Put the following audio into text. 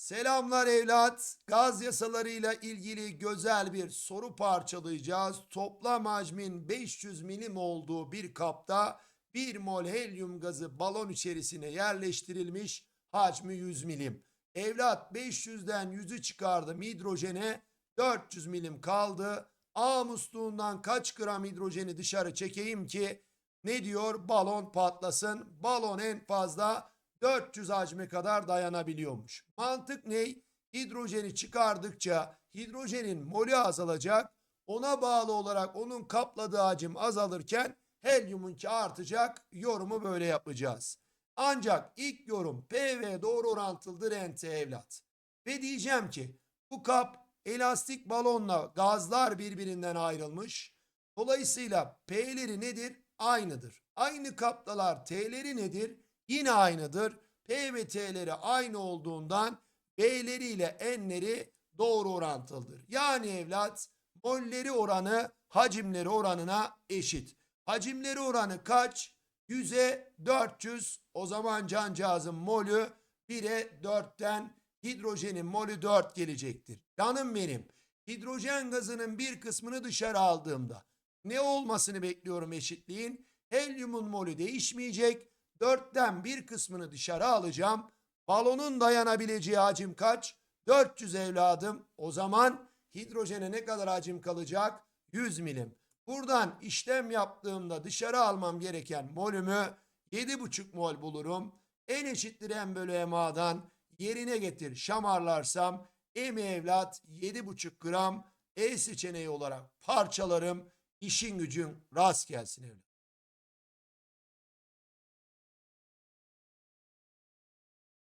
Selamlar evlat. Gaz yasalarıyla ilgili güzel bir soru parçalayacağız. Toplam hacmin 500 milim olduğu bir kapta 1 mol helyum gazı balon içerisine yerleştirilmiş. Hacmi 100 milim. Evlat 500'den 100'ü çıkardım hidrojene 400 milim kaldı. A musluğundan kaç gram hidrojeni dışarı çekeyim ki ne diyor? Balon patlasın. Balon en fazla 400 hacme kadar dayanabiliyormuş. Mantık ne? Hidrojeni çıkardıkça hidrojenin molü azalacak. Ona bağlı olarak onun kapladığı hacim azalırken helyumunki artacak. Yorumu böyle yapacağız. Ancak ilk yorum PV doğru orantılıdır ente evlat. Ve diyeceğim ki bu kap elastik balonla gazlar birbirinden ayrılmış. Dolayısıyla P'leri nedir? Aynıdır. Aynı kaptalar T'leri nedir? Yine aynıdır. P ve T'leri aynı olduğundan B'leri ile N'leri doğru orantılıdır. Yani evlat molleri oranı hacimleri oranına eşit. Hacimleri oranı kaç? 100'e 400. O zaman cancağızın molü 1'e 4'ten hidrojenin molü 4 gelecektir. Canım benim. Hidrojen gazının bir kısmını dışarı aldığımda ne olmasını bekliyorum eşitliğin? Helyumun molü değişmeyecek. Dörtten bir kısmını dışarı alacağım. Balonun dayanabileceği hacim kaç? 400 evladım. O zaman hidrojene ne kadar hacim kalacak? 100 milim. Buradan işlem yaptığımda dışarı almam gereken molümü 7,5 mol bulurum. En eşittir m bölü ma'dan yerine getir şamarlarsam m evlat 7,5 gram E seçeneği olarak parçalarım. İşin gücün rast gelsin evlat.